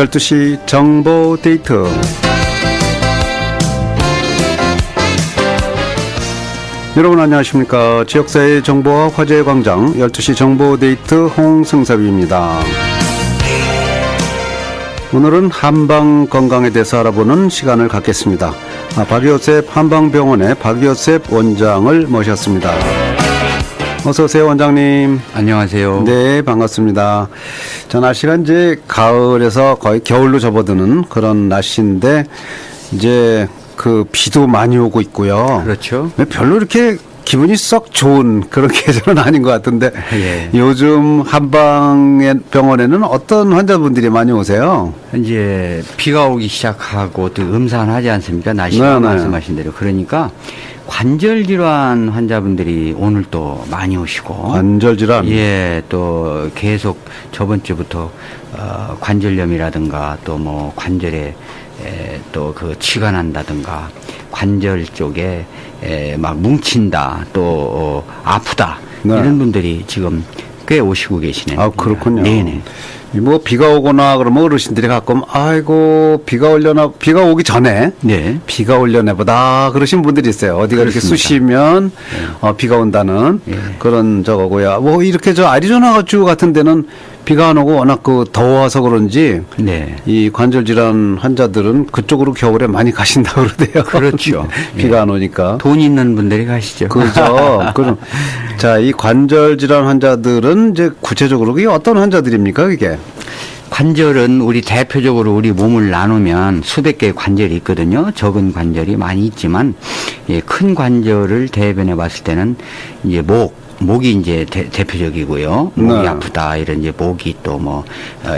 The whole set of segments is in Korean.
12시 정보 데이트. 여러분 안녕하십니까. 지역사회 정보와 화제의 광장 12시 정보 데이트 홍승섭입니다. 오늘은 한방 건강에 대해서 알아보는 시간을 갖겠습니다. 아, 박요셉 한방병원의 박요셉 원장을 모셨습니다. 어서 오세요, 원장님. 안녕하세요. 네, 반갑습니다. 자, 날씨가 이제 가을에서 거의 겨울로 접어드는 그런 날씨인데, 이제 그 비도 많이 오고 있고요. 그렇죠. 별로 이렇게 기분이 썩 좋은 그런 계절은 아닌 것 같은데, 예. 요즘 한방의 병원에는 어떤 환자분들이 많이 오세요? 이제 비가 오기 시작하고 또 음산하지 않습니까? 날씨가 네, 네. 말씀하신 대로. 그러니까 관절 질환 환자분들이 오늘 또 많이 오시고 관절 질환. 예, 또 계속 저번 주부터 어, 관절염이라든가 또 뭐 관절에 또 그 치가 난다든가 관절 쪽에 에, 막 뭉친다 또 어, 아프다 네. 이런 분들이 지금 꽤 오시고 계시네요. 아, 그렇군요. 네네. 이뭐 비가 오거나 그러면 어르신들이 가끔 아이고 비가 올려나 비가 오기 전에 네. 비가 올려나 보다 그러신 분들이 있어요. 어디가 이렇게 그렇습니다. 쑤시면 어, 비가 온다는 예. 그런 저거고요. 뭐 이렇게 저 아리조나 주 같은 데는 비가 안 오고 워낙 그 더워서 그런지 네. 이 관절 질환 환자들은 그쪽으로 겨울에 많이 가신다 그러대요. 그렇죠. 비가 예. 안 오니까. 돈 있는 분들이 가시죠. 그죠. 그럼 자, 이 관절 질환 환자들은 이제 구체적으로 이게 어떤 환자들입니까, 이게? 관절은 우리 대표적으로 우리 몸을 나누면 수백 개의 관절이 있거든요. 적은 관절이 많이 있지만 예, 큰 관절을 대변해 봤을 때는 이제 목 목이 이제 대, 대표적이고요. 목이 네. 아프다 이런 이제 목이 또 뭐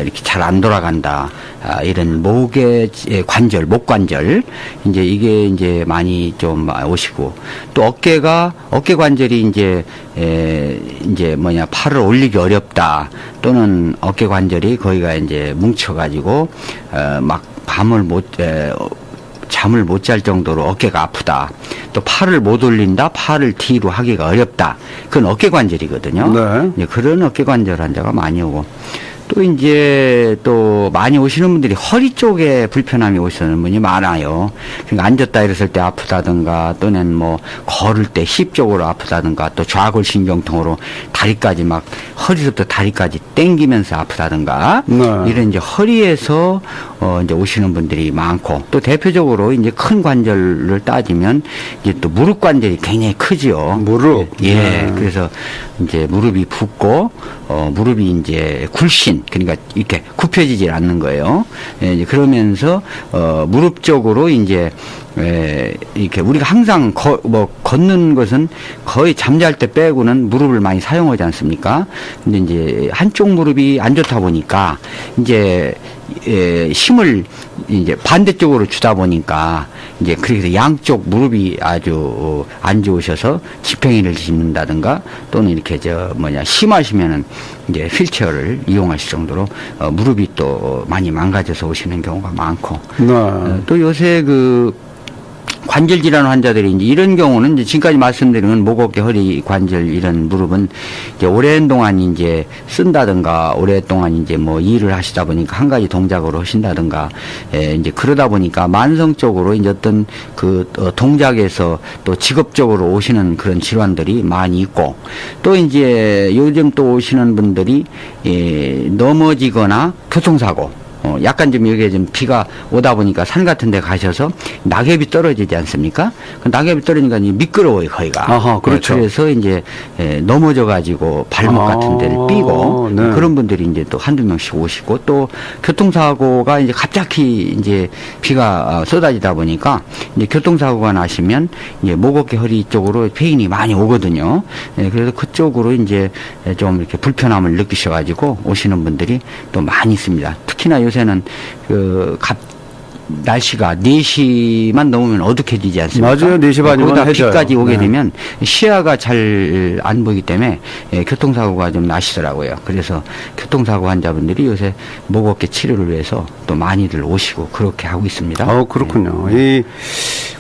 이렇게 잘 안 돌아간다 아, 이런 목의 예, 관절 목 관절 이제 이게 이제 많이 좀 오시고 또 어깨가 어깨 관절이 이제 에, 이제 뭐냐 팔을 올리기 어렵다 또는 어깨 관절이 거기가 이제 뭉쳐가지고 어, 막 밤을 못 에, 어, 잠을 못 잘 정도로 어깨가 아프다. 또 팔을 못 올린다. 팔을 뒤로 하기가 어렵다. 그건 어깨 관절이거든요. 네. 그런 어깨 관절 환자가 많이 오고 또 이제 또 많이 오시는 분들이 허리 쪽에 불편함이 오시는 분이 많아요. 그러니까 앉았다 일었을 때 아프다든가 또는 뭐 걸을 때 힙 쪽으로 아프다든가 또 좌골 신경통으로 다리까지 막 허리부터 다리까지 땡기면서 아프다든가 네. 이런 이제 허리에서 어 이제 오시는 분들이 많고 또 대표적으로 이제 큰 관절을 따지면 이제 또 무릎 관절이 굉장히 크지요. 무릎. 예. 네. 그래서 이제 무릎이 붓고 어 무릎이 이제 굴신 그러니까 이렇게 굽혀지질 않는 거예요. 예, 그러면서 어 무릎 쪽으로 이제 에, 이렇게 우리가 항상 거, 뭐 걷는 것은 거의 잠잘 때 빼고는 무릎을 많이 사용하지 않습니까? 근데 이제 한쪽 무릎이 안 좋다 보니까 이제 에, 힘을 이제 반대쪽으로 주다 보니까 이제 그래서 양쪽 무릎이 아주 어, 안 좋으셔서 지팽이를 짚는다든가 또는 이렇게 저 뭐냐 심하시면은 이제 휠체어를 이용하실 정도로 어, 무릎이 또 많이 망가져서 오시는 경우가 많고 네. 어, 또 요새 그 관절 질환 환자들이 이제 이런 경우는 이제 지금까지 말씀드린 목, 어깨, 허리, 관절 이런 무릎은 이제 오랜 동안 이제 쓴다든가 오랫동안 이제 뭐 일을 하시다 보니까 한 가지 동작으로 하신다든가 예, 이제 그러다 보니까 만성적으로 이제 어떤 그 어, 동작에서 또 직업적으로 오시는 그런 질환들이 많이 있고 또 이제 요즘 또 오시는 분들이 예, 넘어지거나 교통사고 어, 약간 좀 여기에 좀 비가 오다 보니까 산 같은 데 가셔서 낙엽이 떨어지지 않습니까? 그 낙엽이 떨어지니까 미끄러워요, 거기가. 아하, 그렇죠. 네, 그래서 이제 에, 넘어져 가지고 발목 아, 같은 데를 삐고 네. 그런 분들이 이제 또 한두 명씩 오시고 또 교통사고가 이제 갑자기 이제 비가 어, 쏟아지다 보니까 이제 교통사고가 나시면 이제 목, 어깨, 허리 쪽으로 페인이 많이 오거든요. 예, 그래서 그쪽으로 이제 좀 이렇게 불편함을 느끼셔 가지고 오시는 분들이 또 많이 있습니다. 특히나 요새 는 그 갑, 날씨가 4시만 넘으면 어둑해지지 않습니까? 맞아요. 4시 반이면 거기다 해져요. 비까지 오게 네. 되면 시야가 잘 안 보이기 때문에 예, 교통사고가 좀 나시더라고요. 그래서 교통사고 환자분들이 요새 목 어깨 치료를 위해서 또 많이들 오시고 그렇게 하고 있습니다. 어, 그렇군요. 이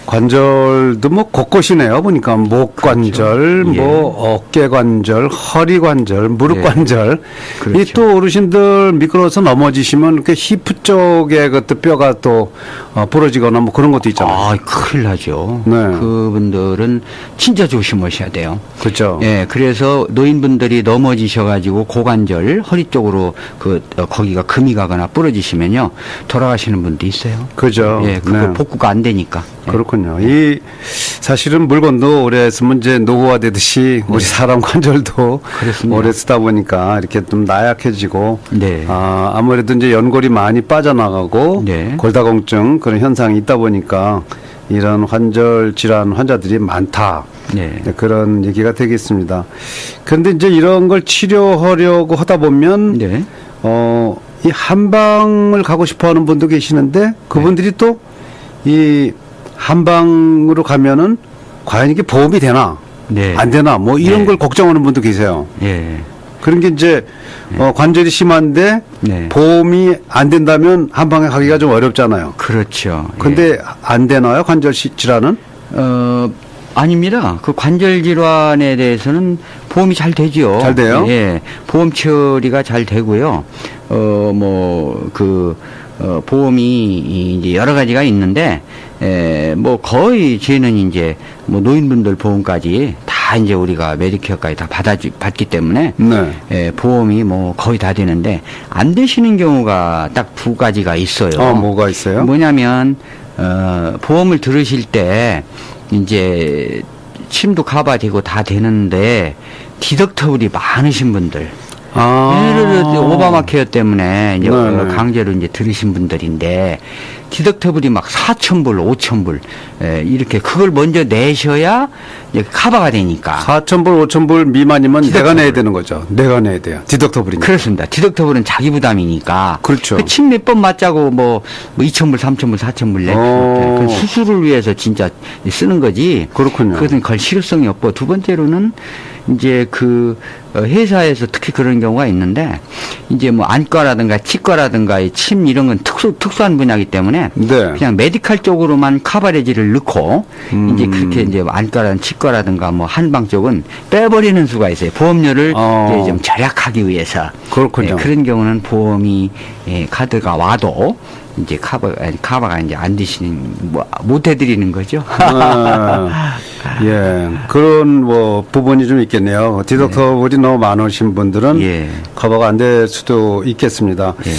관절도 뭐 곳곳이네요. 보니까 목 관절, 그렇죠. 예. 뭐 어깨 관절, 허리 관절, 무릎 예. 관절. 그렇죠. 이또 어르신들 미끄러워서 넘어지시면 이렇게 히프 쪽에 그또 뼈가 또 어, 부러지거나 뭐 그런 것도 있잖아요. 아, 큰일 나죠. 네. 그분들은 진짜 조심하셔야 돼요. 그렇죠. 예, 그래서 노인분들이 넘어지셔가지고 고관절, 허리 쪽으로 그, 어, 거기가 금이 가거나 부러지시면요, 돌아가시는 분도 있어요. 그죠. 예, 그거 네. 복구가 안 되니까. 예. 그렇군요. 이 사실은 물건도 오래 쓰면 이제 노후화되듯이 우리 사람 관절도 네. 그렇습니다. 오래 쓰다 보니까 이렇게 좀 나약해지고 네. 아, 아무래도 이제 연골이 많이 빠져나가고 네. 골다공 증 그런 현상이 있다 보니까 이런 관절 질환 환자들이 많다. 네. 네, 그런 얘기가 되겠습니다. 그런데 이제 이런 걸 치료하려고 하다 보면 네. 어, 이 한방을 가고 싶어 하는 분도 계시는데 그분들이 또이 한방으로 가면은 과연 이게 보험이 되나? 네. 안 되나? 뭐 이런 네. 걸 걱정하는 분도 계세요. 예. 그런 게 이제 어, 관절이 심한데 네. 보험이 안 된다면 한 방에 가기가 좀 어렵잖아요. 그렇죠. 예. 근데 안 되나요? 관절 시- 질환은? 어, 아닙니다. 그 관절 질환에 대해서는 보험이 잘 되죠. 잘 돼요? 예. 보험 처리가 잘 되고요. 어, 뭐, 그, 어, 보험이 이제 여러 가지가 있는데, 에, 뭐 거의 저희는 이제 뭐 노인분들 보험까지 다 이제 우리가 메디케어까지 다 받아 받기 때문에 네. 예, 보험이 뭐 거의 다 되는데 안 되시는 경우가 딱 두 가지가 있어요. 어, 뭐가 있어요? 뭐냐면 어, 보험을 들으실 때 이제 침도 커버되고 다 되는데 디덕터블이 많으신 분들 아. 예를 들어 오바마 케어 때문에 이제 네, 네. 강제로 이제 들으신 분들인데 디덕터블이 막 4천 불, 5천 불 예, 이렇게 그걸 먼저 내셔야 이제 커버가 되니까 4,000불, 5,000불 미만이면 내가 디덕터블. 내야 되는 거죠. 내가 내야 돼요. 디덕터블이니까. 그렇습니다. 디덕터블은 자기 부담이니까. 그렇죠. 침몇 번 맞자고 뭐, 뭐 2,000불, 3,000불, 4,000불 내. 어. 그 수술을 위해서 진짜 쓰는 거지. 그렇군요. 그것은 걸 실효성이 없고 두 번째로는 이제 그 어, 회사에서 특히 그런 경우가 있는데 이제 뭐 안과라든가 치과라든가 이침 이런 건 특수 특수한 분야이기 때문에 네. 그냥 메디칼 쪽으로만 카바레지를 넣고 음. 이제 그렇게 이제 안과라든 치과라든가 뭐 한방 쪽은 빼버리는 수가 있어요. 보험료를 어. 이제 좀 절약하기 위해서. 그렇군요. 예, 그런 경우는 보험이 예, 카드가 와도 이제 카바 아니, 카바가 이제 안 되시는 뭐, 못 해드리는 거죠. 아, 예, 그런 뭐 부분이 좀 있겠네요. 디덕터블이 너무 많으신 분들은 예. 커버가 안 될 수도 있겠습니다. 예.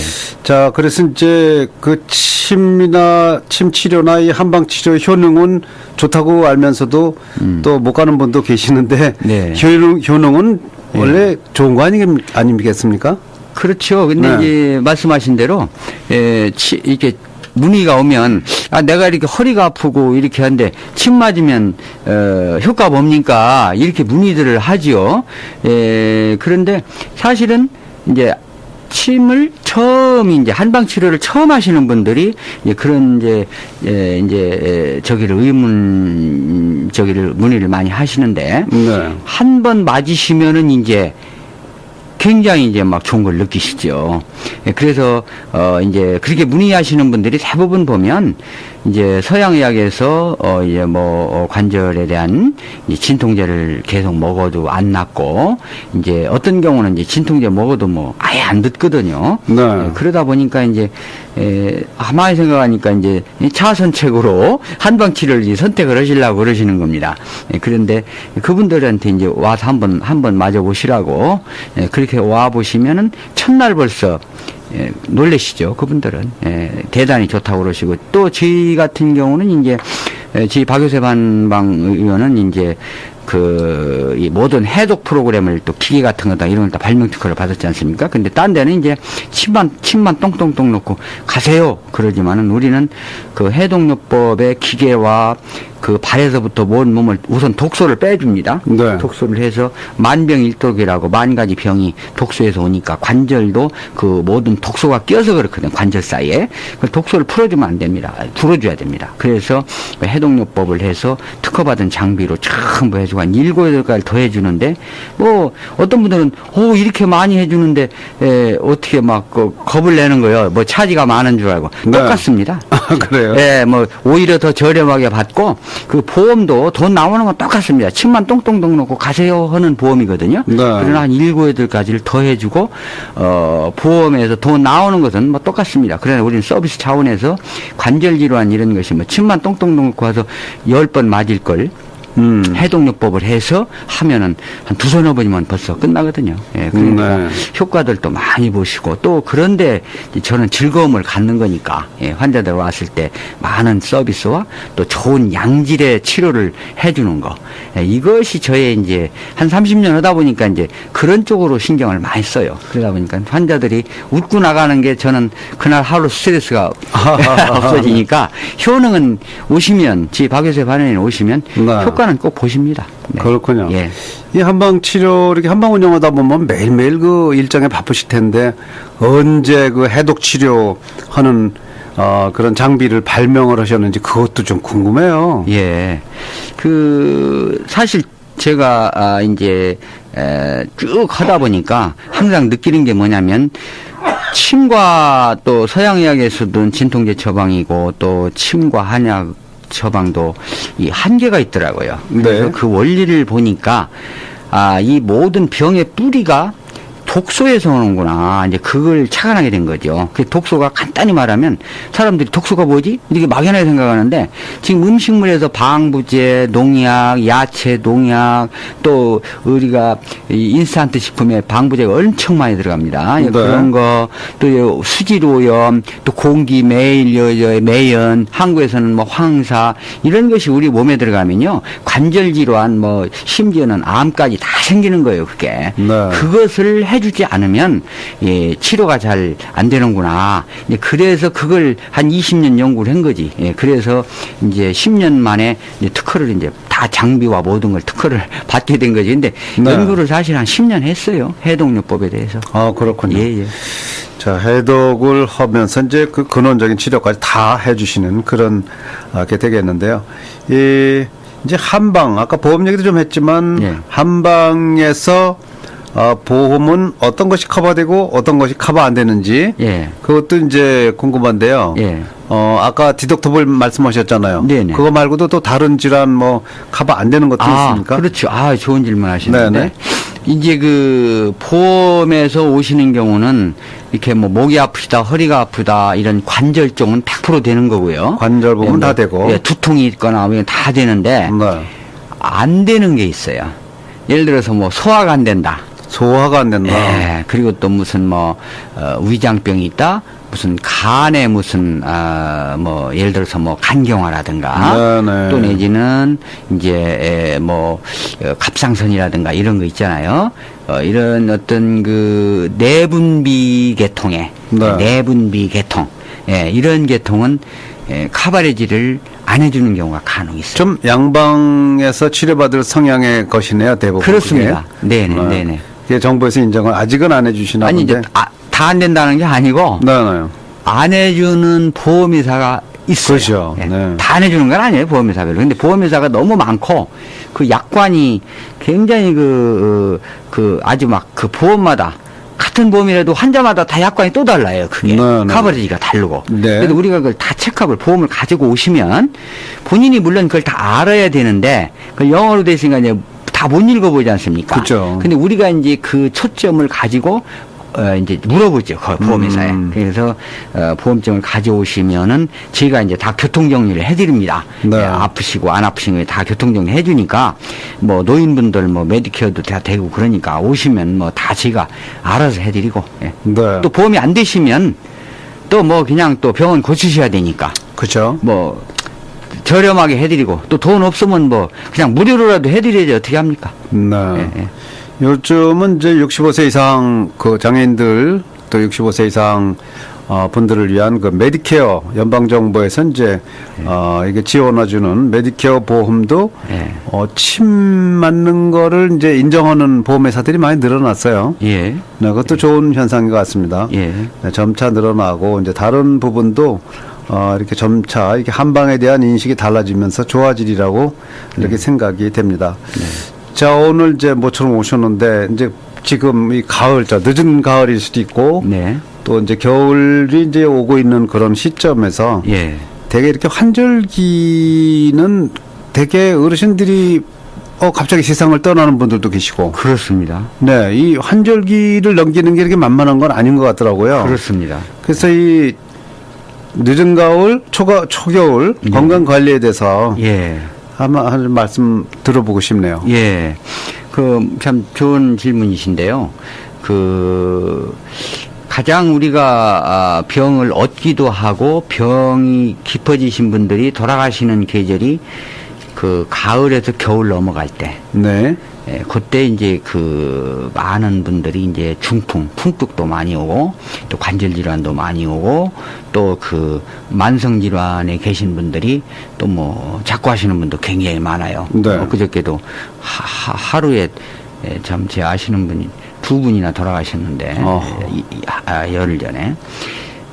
자, 그래서 이제 그 침이나 침 치료나 이 한방 치료 효능은 좋다고 알면서도 또못 가는 분도 계시는데 음. 네. 효능 효능은 원래 좋은 거 아니, 아니겠습니까? 그렇죠. 근데 네. 이제 말씀하신 대로 예, 치, 이렇게 문의가 오면 아 내가 이렇게 허리가 아프고 이렇게 한데 침 맞으면 어, 효과 뭡니까 이렇게 문의들을 하지요. 예, 그런데 사실은 이제 침을 처음 이제 한방 치료를 처음 하시는 분들이 이제 그런 이제 예, 이제 예, 저기를 의문 저기를 문의를 많이 하시는데 네. 한번 맞으시면은 이제 굉장히 이제 막 좋은 걸 느끼시죠. 예, 그래서 어 이제 그렇게 문의하시는 분들이 대부분 보면 이제 서양의학에서 어 이제 뭐 어, 관절에 대한 이제 진통제를 계속 먹어도 안 낫고 이제 어떤 경우는 이제 진통제 먹어도 뭐 아예 안 듣거든요. 네. 예, 그러다 보니까 이제 에, 가만히 생각하니까 이제 이 차선책으로 한방 치료를 이제 선택을 하시려고 그러시는 겁니다. 예, 그런데 그분들한테 이제 와서 한번 한번 맞아 보시라고 예, 그렇게 와 보시면은 첫날 벌써 예, 놀래시죠. 그분들은 예, 대단히 좋다고 그러시고 또 저희 같은 경우는 이제 예, 저희 박효세 반방 의원은 이제 그 이 모든 해독 프로그램을 또 기계 같은 거다 이런 걸 다 발명 특허를 받았지 않습니까? 근데 딴 데는 이제 침만 침만 똥똥똥 놓고 가세요 그러지만은 우리는 그 해독요법의 기계와 그 발에서부터 온 몸을 우선 독소를 빼줍니다. 네. 독소를 해서 만병일독이라고 만 가지 병이 독소에서 오니까 관절도 그 모든 독소가 껴서 그렇거든요. 관절 사이에. 그 독소를 풀어주면 안 됩니다. 풀어줘야 됩니다. 그래서 그 해독요법을 해서 특허받은 장비로 전부 해주고 한 일곱 여덟 가지 더 해주는데 뭐 어떤 분들은 오 이렇게 많이 해주는데 에, 어떻게 막 그 겁을 내는 거예요. 뭐 차지가 많은 줄 알고 네. 똑같습니다. 그래요? 예, 뭐 오히려 더 저렴하게 받고 그 보험도 돈 나오는 건 똑같습니다. 층만 똥똥똥 놓고 가세요 하는 보험이거든요. 네. 그러나 한 일곱 여덟 가지를 더 해주고 어 보험에서 돈 나오는 것은 뭐 똑같습니다. 그러나 우리는 서비스 차원에서 관절 질환 이런 것이 뭐 층만 똥똥똥 놓고 와서 열번 맞을 걸 음. 해독요법을 해서 하면은 한 두 서너 번이면 벌써 끝나거든요. 예, 그러니까 네. 효과들도 많이 보시고 또 그런데 저는 즐거움을 갖는 거니까 예, 환자들 왔을 때 많은 서비스와 또 좋은 양질의 치료를 해주는 거 예, 이것이 저의 이제 한 30년 하다 보니까 이제 그런 쪽으로 신경을 많이 써요. 그러다 보니까 환자들이 웃고 나가는 게 저는 그날 하루 스트레스가 없어지니까 효능은 오시면 지 박효세 반원인 오시면 네. 효과 는 꼭 보십니다. 네. 그렇군요. 예. 이 한방 치료 이렇게 한방 운영하다 보면 매일매일 그 일정에 바쁘실 텐데 언제 그 해독 치료 하는 어, 그런 장비를 발명을 하셨는지 그것도 좀 궁금해요. 예. 그, 사실 제가, 아, 이제, 에, 쭉 하다 보니까 항상 느끼는 게 뭐냐면, 침과 또 서양 의학에서도 진통제 처방이고 또 침과 한약 처방도 이 한계가 있더라고요. 그래서 네. 그 원리를 보니까 아, 이 모든 병의 뿌리가 독소에서 오는구나. 이제 그걸 착안하게 된 거죠. 그 독소가 간단히 말하면 사람들이 독소가 뭐지? 이렇게 막연하게 생각하는데 지금 음식물에서 방부제, 농약, 야채, 농약 또 우리가 이 인스턴트 식품에 방부제가 엄청 많이 들어갑니다. 네. 그런 거, 또 수질 오염, 또 공기 매일 여, 여, 매연, 한국에서는 뭐 황사 이런 것이 우리 몸에 들어가면요 관절 질환 뭐 심지어는 암까지 다 생기는 거예요. 그게 네. 그것을 해주지 않으면 예, 치료가 잘 안 되는구나. 이제 그래서 그걸 한 20년 연구를 한 거지. 예, 그래서 이제 10년 만에 이제 특허를 이제 다 장비와 모든 걸 특허를 받게 된 거지. 근데 네. 연구를 사실 한 10년 했어요. 해독요법에 대해서. 아, 그렇군요. 예, 예. 자, 해독을 하면서 이제 그 근원적인 치료까지 다 해주시는 그런 아, 게 되겠는데요. 이 이제 한방 아까 보험 얘기도 좀 했지만 예. 한방에서 어, 보험은 어떤 것이 커버되고 어떤 것이 커버 안 되는지 예. 그것도 이제 궁금한데요. 예. 어, 아까 디덕터블 말씀하셨잖아요. 네네. 그거 말고도 또 다른 질환 뭐 커버 안 되는 것도 아, 있습니까? 그렇죠. 아, 좋은 질문 하시는데. 네네. 이제 그 보험에서 오시는 경우는 이렇게 뭐 목이 아프시다, 허리가 아프다 이런 관절 쪽은 100% 되는 거고요. 관절 부분 예, 다 뭐, 되고. 예, 두통이 있거나 하면 다 되는데 네. 안 되는 게 있어요. 예를 들어서 뭐 소화가 안 된다. 소화가 안 된다. 예, 그리고 또 무슨 뭐 어, 위장병이 있다. 무슨 간에 무슨 아뭐 예를 들어서 뭐 간경화라든가 네네. 또 내지는 이제 에, 뭐 어, 갑상선이라든가 이런 거 있잖아요. 어, 이런 어떤 그 내분비 계통에 네. 내분비 계통 예, 이런 계통은 예, 카바레지를 안 해주는 경우가 간혹 있어요. 좀 양방에서 치료받을 성향의 것이네요, 대부분. 그렇습니다. 그게. 네네, 어, 네네. 그게 정부에서 인정을 아직은 안 해주시나 아니 본데. 이제 아, 다 안 된다는 게 아니고 네, 네. 안 해주는 보험회사가 있어요. 그렇죠. 예. 네. 다 안 해주는 건 아니에요, 보험회사별로. 근데 보험회사가 너무 많고, 그 약관이 굉장히 그, 어, 그, 아주 막 그 보험마다, 같은 보험이라도 환자마다 다 약관이 또 달라요, 그게. 네, 네. 카버리지가 다르고. 네. 그래서 우리가 그걸 다 체크업을, 보험을 가지고 오시면, 본인이 물론 그걸 다 알아야 되는데, 그걸 영어로 돼 있으니까 이제 다 못 읽어보지 않습니까? 그죠. 근데 우리가 이제 그 초점을 가지고 어, 이제 물어보죠. 그 보험회사에. 음. 그래서, 어, 보험증을 가져오시면은 저희가 이제 다 교통정리를 해드립니다. 네. 예, 아프시고 안 아프신 거다 교통정리 해주니까 뭐 노인분들 뭐 메디케어도 다 되고 그러니까 오시면 뭐 다 저희가 알아서 해드리고 예. 네. 또 보험이 안 되시면 또 뭐 그냥 또 병원 고치셔야 되니까 그죠. 뭐 저렴하게 해드리고 또 돈 없으면 뭐 그냥 무료로라도 해드려야지 어떻게 합니까? 네. 예, 예. 요즘은 이제 65세 이상 그 장애인들 또 65세 이상 어, 분들을 위한 그 메디케어 연방 정부에서 이제 어, 이게 지원해주는 메디케어 보험도 예. 어, 침 맞는 거를 이제 인정하는 보험회사들이 많이 늘어났어요. 예. 네, 그것도 좋은 현상인 것 같습니다. 예. 네, 점차 늘어나고 이제 다른 부분도 어, 이렇게 점차 이렇게 한방에 대한 인식이 달라지면서 좋아지리라고 이렇게 생각이 됩니다. 자 오늘 이제 모처럼 오셨는데 이제 지금 이 가을, 자 늦은 가을일 수도 있고 네. 또 이제 겨울이 이제 오고 있는 그런 시점에서 예. 되게 이렇게 환절기는 되게 어르신들이 어 갑자기 세상을 떠나는 분들도 계시고 그렇습니다. 네, 이 환절기를 넘기는 게 이렇게 만만한 건 아닌 것 같더라고요. 그렇습니다. 그래서 이 늦은 가을, 초가 초겨울 건강 관리에 대해서 예. 아마 한 말씀 들어보고 싶네요. 예. 그 참 좋은 질문이신데요. 그 가장 우리가 아, 병을 얻기도 하고 병이 깊어지신 분들이 돌아가시는 계절이 그 가을에서 겨울 넘어갈 때. 네. 예, 그때 이제 그 많은 분들이 이제 중풍, 풍뚝도 많이 오고 또 관절 질환도 많이 오고 또 그 만성 질환에 계신 분들이 또 뭐 자꾸 하시는 분도 굉장히 많아요. 네. 어, 그저께도 하, 하- 하루에 예, 참제 아시는 분이 두 분이나 돌아가셨는데 어허. 이- 이- 아, 열흘 전에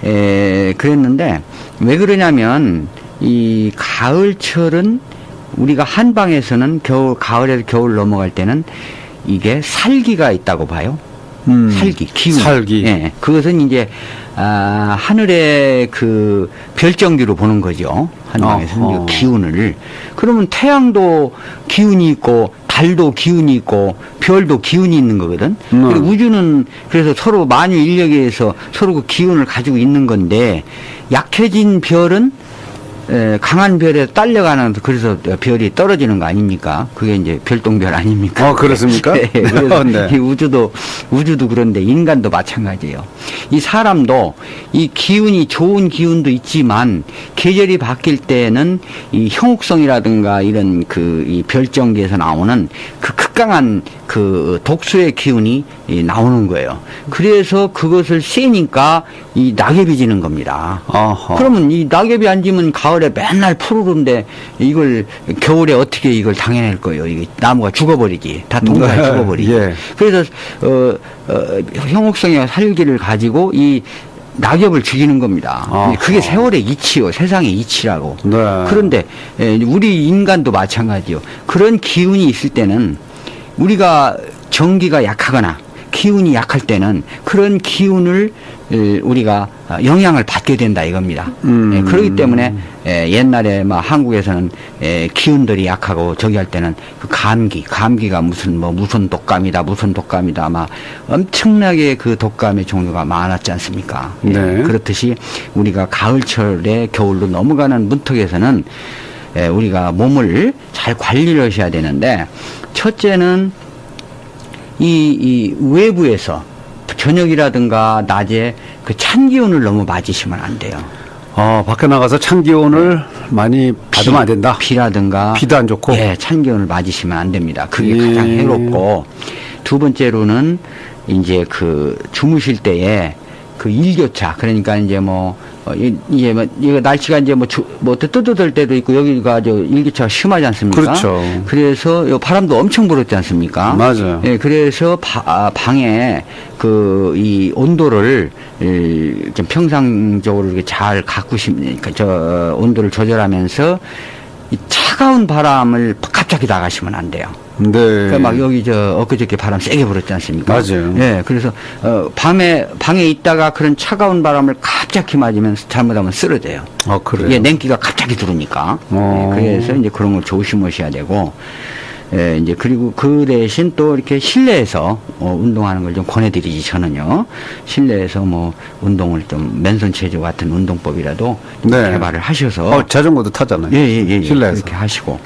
에, 그랬는데 왜 그러냐면 이 가을철은 우리가 한방에서는 겨울 가을에서 겨울 넘어갈 때는 이게 살기가 있다고 봐요. 음, 살기, 기운. 살기. 예. 그것은 이제 아, 하늘의 그 별정기로 보는 거죠. 한방에서는 어허. 이 기운을. 그러면 태양도 기운이 있고 달도 기운이 있고 별도 기운이 있는 거거든. 음. 그리고 우주는 그래서 서로 만유 인력에 의해서 서로 그 기운을 가지고 있는 건데 약해진 별은 에, 강한 별에 딸려가는 그래서 별이 떨어지는 거 아닙니까? 그게 이제 별똥별 아닙니까? 어, 그렇습니까? 네, 그래서 네. 이 우주도 우주도 그런데 인간도 마찬가지예요. 이 사람도 이 기운이 좋은 기운도 있지만 계절이 바뀔 때는 이 형욱성이라든가 이런 그 이 별정기에서 나오는 그 극강한 그 독수의 기운이 이 나오는 거예요. 그래서 그것을 쐬니까 이 낙엽이 지는 겁니다. 어허. 그러면 이 낙엽이 안 지면 가을 에 맨날 푸르른데 이걸 겨울에 어떻게 이걸 당해낼 거예요? 이게 나무가 죽어버리지. 다 동사에 네, 죽어버리지. 예. 그래서 어, 어, 형옥성의 살기를 가지고 이 낙엽을 죽이는 겁니다. 아하. 그게 세월의 이치요, 세상의 이치라고. 네. 그런데 에, 우리 인간도 마찬가지요. 그런 기운이 있을 때는 우리가 전기가 약하거나 기운이 약할 때는 그런 기운을 에, 우리가 어, 영향을 받게 된다 이겁니다. 음. 예, 그렇기 때문에 에, 옛날에 막 한국에서는 에, 기운들이 약하고 저기 할 때는 그 감기, 감기가 무슨 뭐 무슨 독감이다, 무슨 독감이다, 막 엄청나게 그 독감의 종류가 많았지 않습니까? 예, 네. 그렇듯이 우리가 가을철에 겨울로 넘어가는 문턱에서는 에, 우리가 몸을 잘 관리를 하셔야 되는데 첫째는 이, 이 외부에서 저녁이라든가 낮에 그 찬 기운을 너무 맞으시면 안 돼요. 어, 밖에 나가서 찬 기온을 많이 받으면 안 된다. 비라든가 비도 안 좋고. 예, 찬 기운을 맞으시면 안 됩니다. 그게 예. 가장 해롭고 두 번째로는 이제 그 주무실 때에 그 일교차 그러니까 이제 뭐 어, 이- 이제 뭐 이거 날씨가 이제 뭐, 주, 뭐 뜨뜻할 때도 있고 여기가 저 일교차가 심하지 않습니까? 그렇죠. 그래서 요 바람도 엄청 불었지 않습니까? 맞아요. 예, 그래서 바- 아, 방에 그 이 온도를 이, 좀 평상적으로 이렇게 잘 가꾸시면 그 저 온도를 조절하면서 이 차가운 바람을 갑자기 나가시면 안 돼요. 네. 그러니까 막 여기 저 엊그저께 바람 세게 불었지 않습니까? 맞아요. 예, 그래서 어, 밤에 방에 있다가 그런 차가운 바람을 갑자기 맞으면 잘못하면 쓰러져요. 아, 그래요? 예, 냉기가 갑자기 들어오니까. 어. 예, 그래서 이제 그런 걸 조심하셔야 되고, 예, 이제 그리고 그 대신 또 이렇게 실내에서 어, 운동하는 걸 좀 권해드리지 저는요. 실내에서 뭐 운동을 좀 맨손 체조 같은 운동법이라도 좀 네. 개발을 하셔서 어, 자전거도 타잖아요. 예, 예, 예, 예. 실내에서. 그렇게 하시고.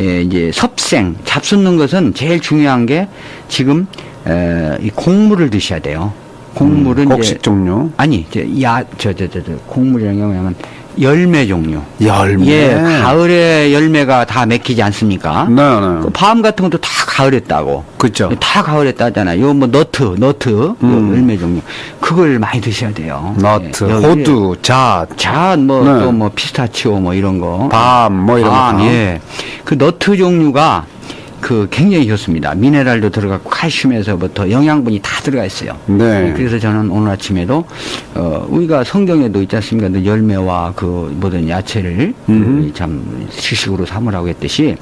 예, 이제 섭생, 잡숫는 것은 제일 중요한 게 지금, 에, 이 곡물을 드셔야 돼요. 곡물은 음, 이제. 곡식 종류. 아니, 저, 야, 저, 저, 저, 저, 곡물이라는 게 뭐냐면 열매 종류. 열매. 예, 가을에 열매가 다 맺히지 않습니까? 네, 네. 그 밤 같은 것도 다 가을에 따고. 그죠. 다 가을에 따잖아요. 요 뭐 너트, 너트, 요 음. 열매 종류. 그걸 많이 드셔야 돼요. 너트, 예, 호두, 잣, 잣, 뭐, 네. 또 뭐, 피스타치오, 뭐, 이런 거. 밤, 뭐 이런 밤, 거. 예. 그 너트 종류가 그 굉장히 좋습니다. 미네랄도 들어갔고 칼슘에서부터 영양분이 다 들어가 있어요. 네. 그래서 저는 오늘 아침에도 어 우리가 성경에도 있지 않습니까? 그 열매와 그 모든 야채를 그참 지식으로 삼으라고 했듯이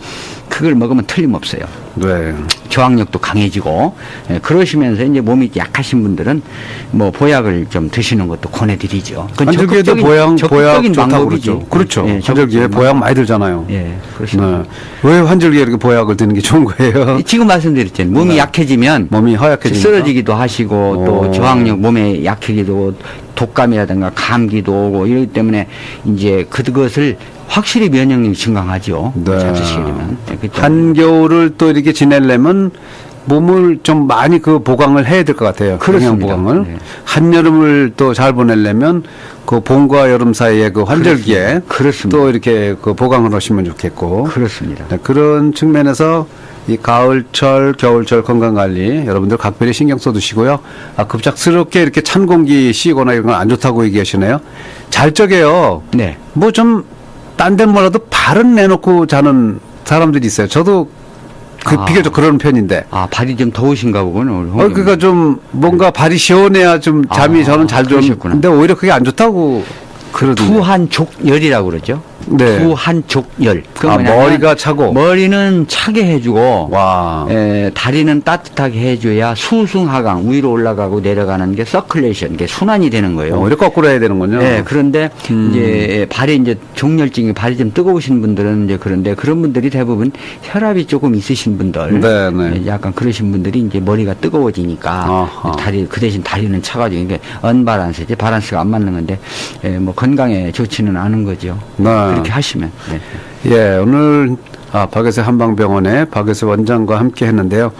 그걸 먹으면 틀림없어요. 네. 저항력도 강해지고 예, 그러시면서 이제 몸이 약하신 분들은 뭐 보약을 좀 드시는 것도 권해드리죠. 보양 보약 적극적인 좋다고. 그러죠. 그렇죠. 예, 환절기에 적극적인 보약. 많이 들잖아요. 예, 그렇습니다. 네. 왜 환절기에 이렇게 보약을 드는 게 좋은 거예요? 지금 말씀드렸잖아요. 몸이 약해지면 네. 몸이 허약해지니까. 쓰러지기도 하시고 오. 또 저항력 몸에 약해지고 독감이라든가 감기도 오고 이러기 때문에 이제 그것을 확실히 면역력이 증강하죠. 네. 잘 드시게 되면. 예, 그렇기 때문에. 한겨울을 또 이렇게 지내려면 몸을 좀 많이 그 보강을 해야 될 것 같아요. 그렇습니다. 영양 보강을. 네. 한여름을 또 잘 보내려면 그 봄과 여름 사이에 그 환절기에 그렇습니다. 그렇습니다. 또 이렇게 그 보강을 하시면 좋겠고. 그렇습니다. 네, 그런 측면에서 이 가을철, 겨울철 건강 관리 여러분들 각별히 신경 써 두시고요. 아, 급작스럽게 이렇게 찬 공기 쉬거나 이런 건 안 좋다고 얘기하시네요. 잘 적에요. 네. 뭐좀 딴 데는 몰라도 발은 내놓고 자는 사람들이 있어요. 저도 그 아. 비교적 그런 편인데. 아, 발이 좀 더우신가 보군요. 어, 홍 그러니까 좀 뭔가 발이 시원해야 좀 잠이 아, 저는 잘 좀. 그러셨구나. 근데 오히려 그게 안 좋다고 그러던데. 부한족열이라고 그러죠. 네. 부한족열. 그 아, 머리가 차고. 머리는 차게 해주고 와. 에, 다리는 따뜻하게 해줘야 수승하강 위로 올라가고 내려가는 게 서클레이션, 게 순환이 되는 거예요. 오히려 거꾸로 해야 되는군요. 네, 그런데 음. 이제 발이 이제 종열증이 발이 좀 뜨거우신 분들은 이제 그런데 그런 분들이 대부분 혈압이 조금 있으신 분들, 네, 네. 예, 약간 그러신 분들이 이제 머리가 뜨거워지니까 아하. 다리 그 대신 다리는 차가지고 이게 언바란스, 이제 바란스가 안 맞는 건데 예, 뭐 건강에 좋지는 않은 거죠. 네. 그렇게 하시면. 네. 예, 오늘 아, 박여세 한방병원의 박여세 원장과 함께 했는데요.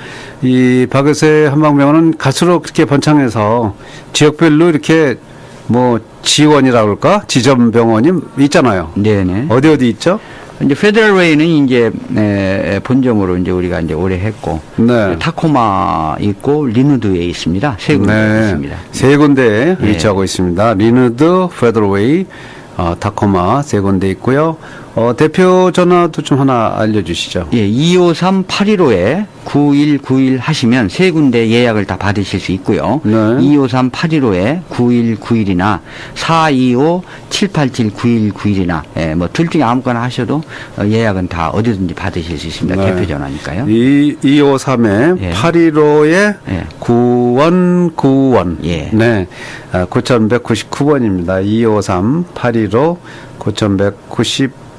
이 박여세 한방병원은 갈수록 그렇게 번창해서 지역별로 이렇게 뭐 지원이라 그럴까? 지점 병원이 있잖아요. 네네. 어디 어디 있죠? 이제 페더럴웨이는 이제 에, 본점으로 이제 우리가 이제 오래 했고 네. 타코마 있고 리누드에 있습니다. 세 군데 있습니다. 세 군데 예. 위치하고 있습니다. 리너드, 페더웨이, 어, 타코마 세 군데 있고요. 어, 대표 전화도 좀 하나 알려주시죠. 예, 253-815에 9191 하시면 세 군데 예약을 다 받으실 수 있고요. 네. 253-815에 9191이나 425-787-9191이나 예, 뭐둘 중에 아무거나 하셔도 어, 예약은 다 어디든지 받으실 수 있습니다. 네. 대표 전화니까요. 이 253에 예. 815에 예. 9원 9원. 예. 네. 아, 9199번입니다. 253 815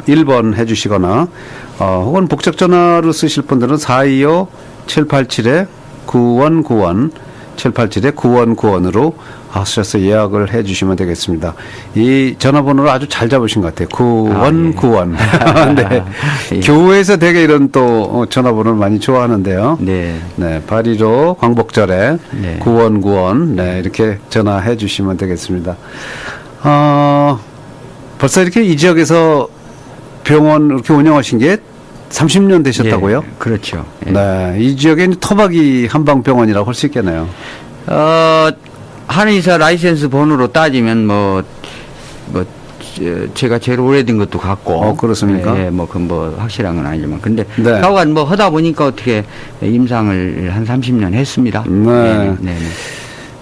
9191번 해 주시거나 어, 혹은 복적 전화로 쓰실 분들은 425 787에 9원 9원 787에 9원 9원으로 하셔서 예약을 해 주시면 되겠습니다. 이 전화번호를 아주 잘 잡으신 것 같아요. 9원 아, 예. 9원. 네. 예. 교회에서 되게 이런 또 어, 전화번호를 많이 좋아하는데요. 네. 네, 815 광복절에 네. 9원 9원 네, 이렇게 전화해 주시면 되겠습니다. 어, 벌써 이렇게 이 지역에서 병원 이렇게 운영하신 게 30년 되셨다고요? 예, 그렇죠. 예. 네, 이 지역에 토박이 한방병원이라고 할 수 있겠네요. 어, 한의사 라이센스 번호로 따지면 뭐, 뭐, 저- 제가 제일 오래된 것도 같고. 어, 그렇습니까? 예, 뭐, 그 뭐, 확실한 건 아니지만. 근데, 네. 하여간 뭐, 하다 보니까 어떻게 임상을 한 30년 했습니다. 네. 네, 네.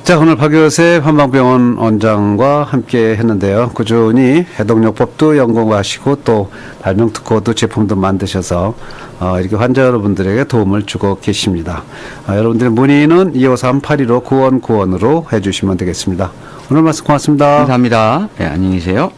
자, 오늘 박효세 한방병원 원장과 함께 했는데요. 꾸준히 해독요법도 연구하시고 또 발명 특허도 제품도 만드셔서 어, 이렇게 환자 여러분들에게 도움을 주고 계십니다. 아, 여러분들의 문의는 253-815-9191으로 해주시면 되겠습니다. 오늘 말씀 고맙습니다. 감사합니다. 예, 안녕히 계세요.